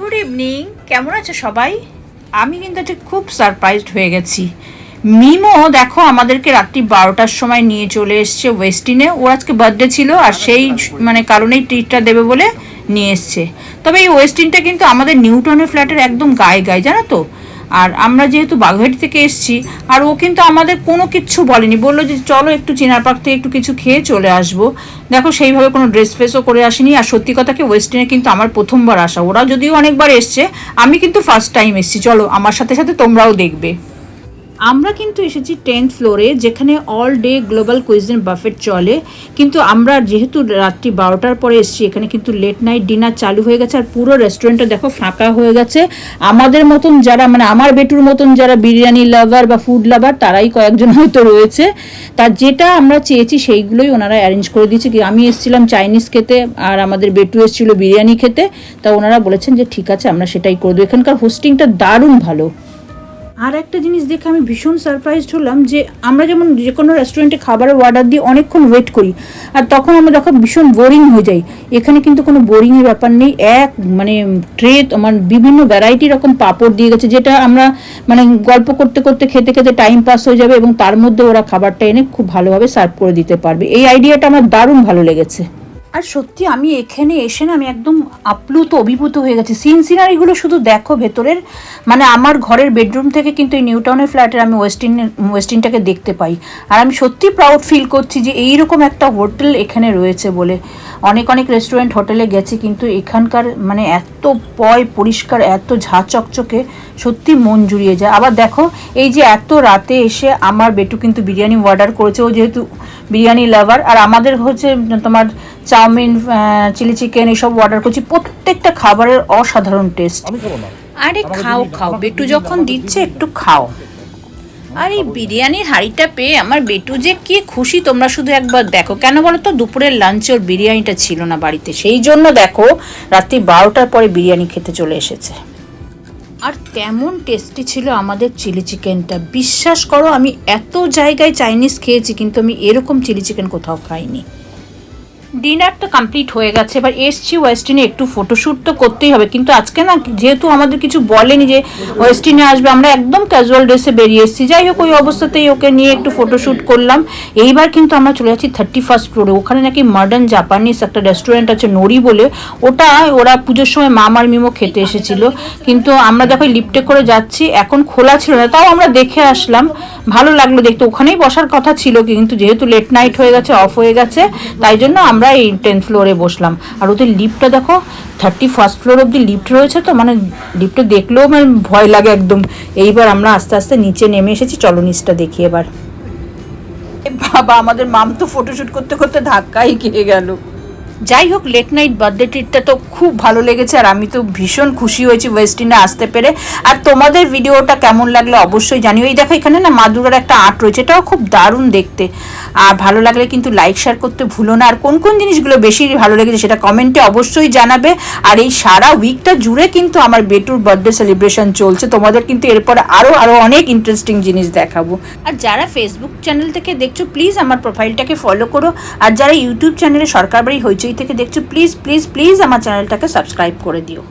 Good evening কেমন আছে সবাই? আমি কিন্তু আজকে খুব সারপ্রাইজড হয়ে গেছি। মিমো, দেখো, আমাদেরকে রাত্রি বারোটার সময় নিয়ে চলে এসছে ওয়েস্টিনে ওর আজকে বার্থডে ছিল আর সেই মানে কারণেই ট্রিটটা দেবে বলে নিয়ে এসছে। তবে এই ওয়েস্টিনটা কিন্তু আমাদের নিউটনের ফ্ল্যাটের একদম গায়ে গায়ে জানো তো? আর আমরা যেহেতু বাঘহাটি থেকে এসেছি, আর ও কিন্তু আমাদের কোনো কিচ্ছু বলেনি। বলল যে, চলো একটু চিনার পার্ক থেকে একটু কিছু খেয়ে চলে আসব। দেখো, সেইভাবে কোনো ড্রেস ফ্রেসও করে আসিনি। আর সত্যি কথা কি ওয়েস্টার্নে কিন্তু আমার প্রথমবার আসা। ওরা যদিও অনেকবার এসছে, আমি কিন্তু ফার্স্ট টাইম এসছি। চলো, আমার সাথে সাথে তোমরাও দেখবে। আমরা কিন্তু এসেছি টেন্থ ফ্লোরে যেখানে all day global cuisine buffet চলে। কিন্তু আমরা যেহেতু রাত্রি বারোটার পরে এসেছি, এখানে কিন্তু লেট নাইট ডিনার চালু হয়ে গেছে। আর পুরো রেস্টুরেন্টটা দেখো ফাঁকা হয়ে গেছে। আমাদের মতন যারা মানে আমার বেটুর মতন যারা বিরিয়ানি লাভার বা ফুড লাভার তারাই কয়েকজন হয়তো রয়েছে। তার যেটা আমরা চেয়েছি, সেইগুলোই ওনারা অ্যারেঞ্জ করে দিয়েছে। কি আমি এসেছিলাম চাইনিজ খেতে, আর আমাদের বেটু এসেছিল বিরিয়ানি খেতে। তা ওনারা বলেছেন যে, ঠিক আছে, আমরা সেটাই করে দেবো। এখানকার হোস্টিংটা দারুণ ভালো। আর একটা জিনিস দেখে আমি ভীষণ সারপ্রাইজড হলাম যে আমরা যেমন যে কোনো রেস্টুরেন্টে খাবারের অর্ডার দিয়ে অনেকক্ষণ ওয়েট করি, আর তখন আমরা দেখো ভীষণ বোরিং হয়ে যাই, এখানে কিন্তু কোনো বোরিংয়ের ব্যাপার নেই। এক মানে ট্রে মানে বিভিন্ন ভ্যারাইটি রকম পাপড় দিয়ে গেছে, যেটা আমরা মানে গল্প করতে করতে খেতে খেতে টাইম পাস হয়ে যাবে এবং তার মধ্যে ওরা খাবারটা এনে খুব ভালোভাবে সার্ভ করে দিতে পারবে। এই আইডিয়াটা আমার দারুণ ভালো লেগেছে। আর সত্যি আমি এখানে এসে না আমি একদম আপ্লুত, অভিভূত হয়ে গেছি। সিন সিনারিগুলো শুধু দেখো ভেতরের। মানে আমার ঘরের বেডরুম থেকে কিন্তু এই নিউটাউনের ফ্ল্যাটের আমি ওয়েস্টিন ওয়েস্টিনটাকে দেখতে পাই। আর আমি সত্যি প্রাউড ফিল করছি যে এইরকম একটা হোটেল এখানে রয়েছে বলে। অনেক অনেক রেস্টুরেন্ট হোটেলে গেছি কিন্তু এখানকার মানে এত পয় পরিষ্কার, এত ঝা চকচকে সত্যি মন জুড়িয়ে যায়। আবার দেখো, এই যে এত রাতে এসে আমার বেটু কিন্তু বিরিয়ানি অর্ডার করেছে। ও যেহেতু বিরিয়ানি লাভার আর আমাদের হচ্ছে তোমার চাউমিন চিলি চিকেন এসব অর্ডার করছি। প্রত্যেকটা খাবারের অসাধারণ টেস্ট আরে খাও খাও। বেটু যখন দিচ্ছে একটু খাও। আর এই বিরিয়ানির হাঁড়িটা পেয়ে আমার বেটু যে কি খুশি তোমরা শুধু একবার দেখো। কেন বলো তো দুপুরের লাঞ্চে ওর বিরিয়ানিটা ছিল না বাড়িতে। সেই জন্য দেখো রাত্রি বারোটার পরে বিরিয়ানি খেতে চলে এসেছে। আর কেমন টেস্টি ছিল আমাদের চিলি চিকেনটা। বিশ্বাস করো আমি এত জায়গায় চাইনিজ খেয়েছি কিন্তু আমি এরকম চিলি চিকেন কোথাও খাইনি। ডিনার তো কমপ্লিট হয়ে গেছে। এবার এসছি ওয়েস্টিনে একটু ফটোশ্যুট তো করতেই হবে। কিন্তু আজকে না যেহেতু আমাদের কিছু বলেনি যে ওয়েস্টিনে আসবে, আমরা একদম ক্যাজুয়াল ড্রেসে বেরিয়ে এসেছি। যাই হোক, ওই অবস্থাতেই ওকে নিয়ে একটু ফটোশ্যুট করলাম। এইবার কিন্তু আমরা চলে যাচ্ছি থার্টি ফার্স্ট ফ্লোরে ওখানে নাকি মডার্ন জাপানিজ একটা রেস্টুরেন্ট আছে নড়ি বলে। ওটা ওরা পুজোর সময় মামার মিমো খেতে এসেছিল। কিন্তু আমরা দেখো লিফটে করে যাচ্ছি, এখন খোলা ছিল না, তাও আমরা দেখে আসলাম। ভালো লাগল দেখতে। ওখানেই বসার কথা ছিল, কিন্তু যেহেতু লেট নাইট হয়ে গেছে অফ হয়ে গেছে, তাই জন্য আমরা এই টেন্থ ফ্লোরে বসলাম। আর ওদের লিফটটা দেখো থার্টি ফার্স্ট ফ্লোর অব্দি লিফ্ট রয়েছে তো মানে লিফ্টটা দেখলেও মানে ভয় লাগে একদম। এইবার আমরা আস্তে আস্তে নিচে নেমে এসেছি, চলো নিচটা দেখি এবার। বাবা, আমাদের মাম তো ফটোশ্যুট করতে করতে ধাক্কাই খেয়ে গেল। যাই হোক লেট নাইট বার্থডে ট্রিটটা তো খুব ভালো লেগেছে আর আমি তো ভীষণ খুশি হয়েছি ওয়েস্টিনে আসতে পেরে। আর তোমাদের ভিডিওটা কেমন লাগল অবশ্যই জানিও। এই দেখো, এখানে না মাদুরার একটা আর্ট রয়েছে, এটাও খুব দারুণ দেখতে। আর ভালো লাগলে কিন্তু লাইক শেয়ার করতে ভুলো না। আর কোন কোন জিনিসগুলো বেশি ভালো লেগেছে সেটা কমেন্টে অবশ্যই জানাবে। আর এই সারা উইকটা জুড়ে কিন্তু আমার বেটুর বার্থডে সেলিব্রেশন চলছে। তোমাদের কিন্তু এরপরে আরও আরও অনেক ইন্টারেস্টিং জিনিস দেখাবো। আর যারা ফেসবুক চ্যানেল থেকে দেখছ প্লিজ আমার প্রোফাইলটাকে ফলো করো। আর যারা ইউটিউব চ্যানেলে সরকার বাড়ি হইচই থেকে দেখছ প্লিজ প্লিজ প্লিজ আমার চ্যানেলটাকে সাবস্ক্রাইব করে দিও।